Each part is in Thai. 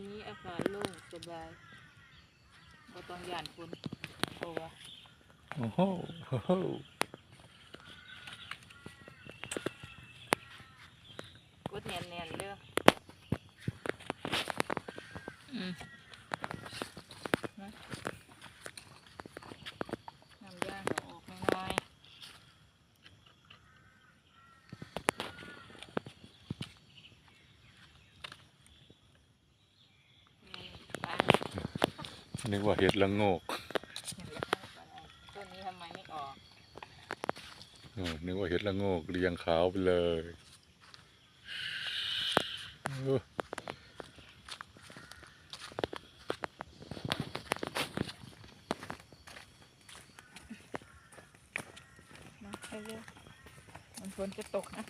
วันนี้อากาศโล่งสบายก็ต้องย่านฝนเพราะว่าโอ้โหโอ้โหกดแน่นๆเด้ออืมนะน้ำย่างก็ออกน้อยๆนี่ไป นึกว่าเห็ดละโงกต้นนี้ทำไมไม่ออกนึกว่าเห็ดละโงกเรียงขาวไปเลยเออนะเร็วมันฝนจะตกนะ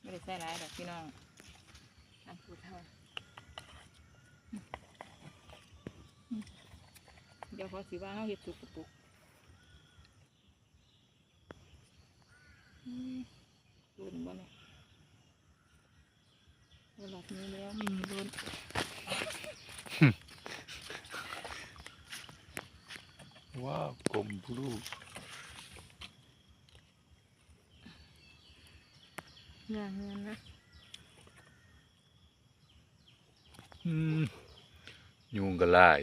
ไม่ได้ใส่ร้ายดอกพี่น้องอันพูดเท่าอืม เดี๋ยวพอสิว่าเขาเห็ดสุกกระปุกอืมรุนบ่เนี่ยเวลานี้แล้วไมมีรุนว้าวกลมบลูอย่างเงินนะอืมยุงก็หลาย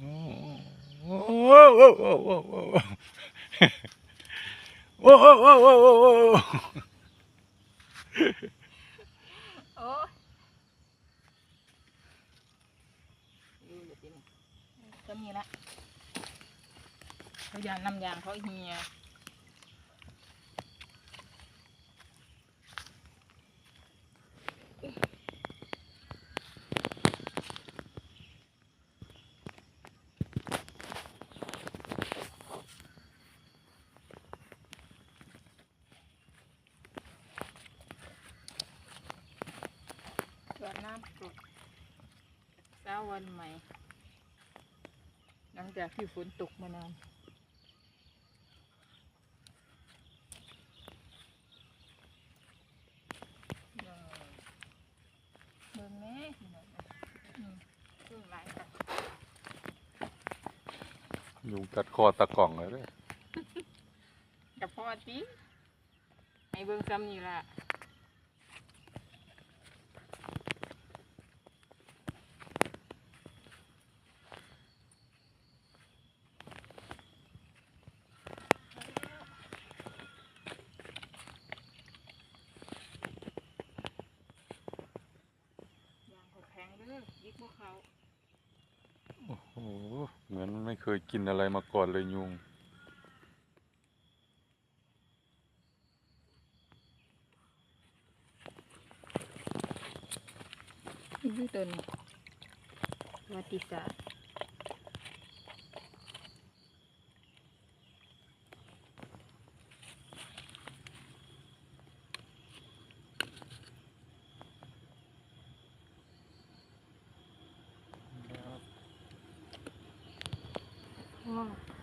โอ้โหโอ้โหโอ้โหโอ้โหโอ้โหโอ้โหโอ้โหโอ้โห โอ้ยดูเดี๋ยวสิเนี่ยก็มีละเขายางน้ำยางเขาเฮียรดน้ำกรดเช้าวันใหม่ หลังจากที่ฝนตกมานานเบิ่งแม่พี่น้องอืมเบิ่งหลายค่ะยุงกัดคอตะกล่องเลยเด้อ กับพ่อติให้เบิ่งซ้ำนี่ล่ะยางเขาแข็งเด้อยิกพวก เขาโอ้โหเหมือนไม่เคยกินอะไรมาก่อนเลยยุงนี่คือตัวนี้ประวัติศาสตร์ 와.